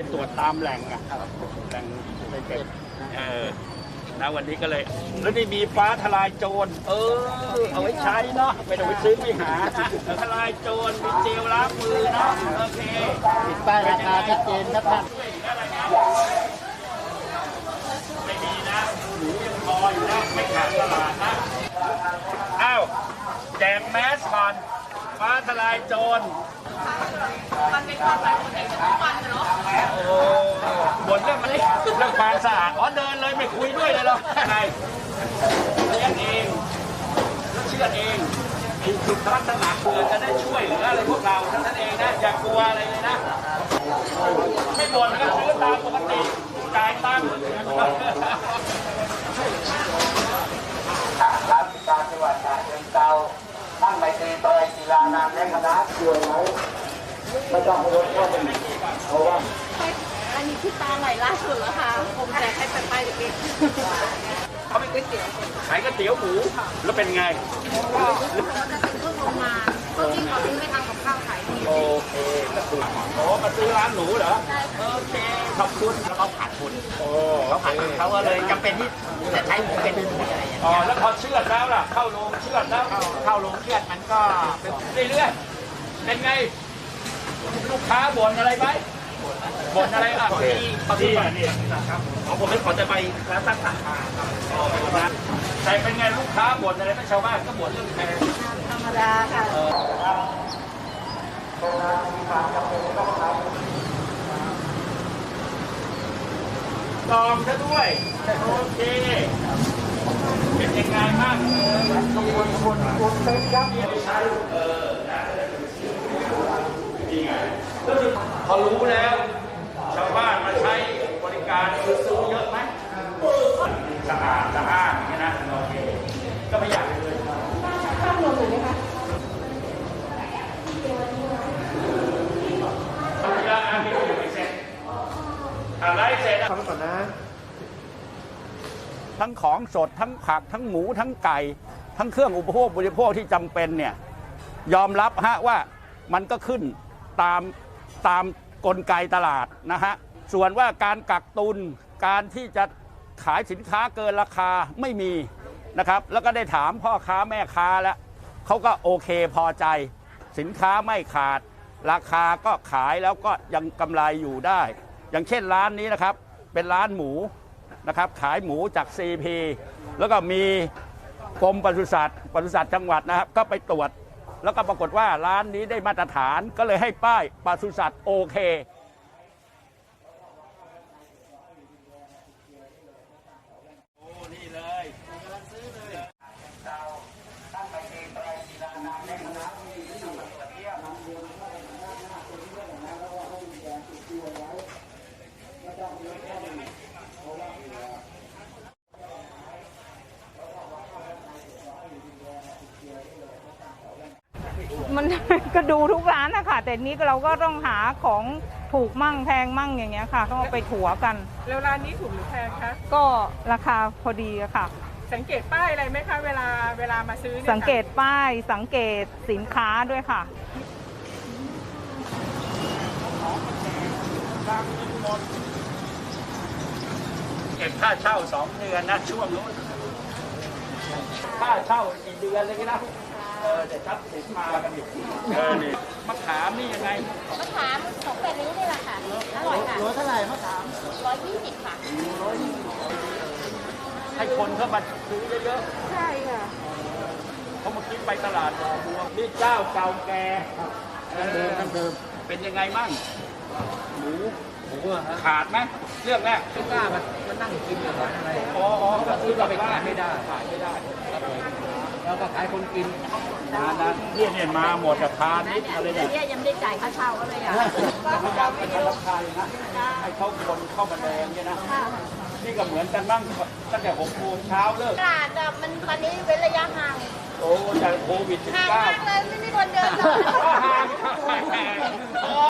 ไปตรวจตามแหล่งอะแหล่งไปเก็บเออนะวันนี้ก็เลย แล้วนี่มีฟ้าทลายโจร เออ เอาไว้ใช้เนาะไม่ต้องไปซื้อไม่หาทลายโจรมีเจลล้างมือเนาะโอเคติดป้ายราคาชัดเจนนะท่านไม่ดีนะหนูยังพออยู่นะไม่ขาดตลาดนะอ้าวแจกแมสก่อนฟ้าทลายโจร มันเป็นความแบบคนเองทุกวันเนาะโอ้บ่นเรื่องมันเรื่องความสะอาดอ๋อเดินเลยไม่คุยด้วยเลยเหรอใครเลี้ยงเองแล้วเชื่อเองมีสุขลักษณะเพื่อจะได้ช่วยเหลืออะไรพวกเราเท่านั้นเองนะอย่ากลัวอะไรเลยนะไม่บ่นก็ซื้อตามปกติจ่ายตังค์ รับการจังหวัดฉะเชิงเทรา ท่านไปตีเตยกีฬานามและคณะเชื่อไหมไม่ต้องให้รถเข้าไปเพราะว่าอันนี้คือตาไหลล่าสุดแล้วค่ะ ผมแจกให้เป็นไปเด็กๆเขาเป็นก๋วยเตี๋ยวขายก๋วยเตี๋ยวหมูแล้วเป็นไงก็จะเป็นพวกโรงงานพวกที่เขาซื้อไปทำกับข้าวขายดี โอเคก็คือโอ้มาซื้อร้านหนูเหรอโอเคขอบคุณแล้วเขาขาดทุนโอ้เขาขาดทุนเขาก็เลยจำเป็นที่จะใช้หมูเป็นอะไรอย่างอ๋อเงี้ยแล้วพอเชื่อดแล้วล่ะ เข้าโรงเชื่อดแล้วเข้าเข้าโรงเครียดมันก็เป็นเรื่อยๆเป็นไง ลูกค้าบ่นอะไรไหมบ่นอะไรอะที่เขาที่เนี่ยนะครับของผมไม่ขอจะไปร้านตั้งสาขาครับอ๋อเป็นร้านแต่เป็นไงลูกค้าบ่นอะไรไหมชาวบ้านก็บ่นเรื่องแพง ธรรมดาค่ะ ลองซะด้วย โอเค เป็นยังไงบ้างขบวนขบวนขบวนเต็มครับใช่เออนี่ไงก็คือพอรู้แล้ว ชาวบ้านมาใช้บริการคือ ฟังก่อนนะ ทั้งของสดทั้งผักทั้งหมูทั้งไก่ ทั้งเครื่องอุปโภคบริโภคที่จำเป็นเนี่ยยอมรับฮะว่ามันก็ขึ้นตามตามกลไกตลาดนะฮะส่วนว่าการกักตุนการที่จะขายสินค้าเกินราคาไม่มีนะครับ แล้วก็ได้ถามพ่อค้าแม่ค้าแล้วเขาก็โอเคพอใจ สินค้าไม่ขาด ราคาก็ขายแล้วก็ยังกำไรอยู่ได้ อย่างเช่นร้านนี้นะครับ เป็นร้านหมูนะครับขายหมูจาก CP แล้วก็มีกรมปศุสัตว์ปศุสัตว์จังหวัดนะครับ ก็ไปตรวจ แล้วก็ปรากฏว่าร้านนี้ได้มาตรฐานก็เลยให้ป้ายปศุสัตว์โอเค โอ้ นี่เลย มัน ก็ดูทุกร้านนะคะแต่นี้เราก็ต้องหาของถูกมั่งแพงมั่งอย่างเงี้ยค่ะต้องเอาไปถัวกัน แล้วร้านนี้ถูกหรือแพงคะก็ราคาพอดีอะค่ะ สังเกตป้ายอะไรไหมคะเวลาเวลามาซื้อนี่ยค่ะสังเกตป้ายสังเกตสินค้าด้วยค่ะ เก็บค่าเช่าสองเดือนนะช่วงนู้นค่าเช่ากี่เดือนเลยนะ เออเดี๋ยวทับสินมากันอีกเออนี่มะขามนี่ยังไงมะขามของเป็ดริ้วนี่แหละค่ะ อร่อยค่ะโลเท่าไหร่มะขามร้อยยี่สิบค่ะให้คนเข้ามาซื้อเยอะใช่ค่ะๆเพราะเมื่อกี้ไปตลาดบ่อบัวนี่เจ้าเก่าแก่เดิมเดิมเป็นยังไงมั่งหมูหมูอะฮะขาดไหมเรื่องแรกไม่กล้ามันมันนั่งกินกับร้านอะไรอ๋ออ๋อก็ซื้อเรากลับไปบ้าขานยไม่ได้ขายไม่ได้ครับผม แล้วก็ขายคนกินนานนะเนี่ยเนี่ยมาหมดกับทานนิดอะไรเนี่ยเนี่ยยังไม่ได้จ่ายค่าเช่าก็เลยอะพยายามเป็นราคาเลยนะให้เขาคนเข้ามาแดงเนี่ยนะนี่ก็เหมือนกันบ้างตั้งแต่หกโมงเช้าเลิกตลาดอะมันตอนนี้เว้นระยะห่างโอ้จากโควิดห่าง19มากเลยไม่มีคนเดินเลยก็ห่างโอ้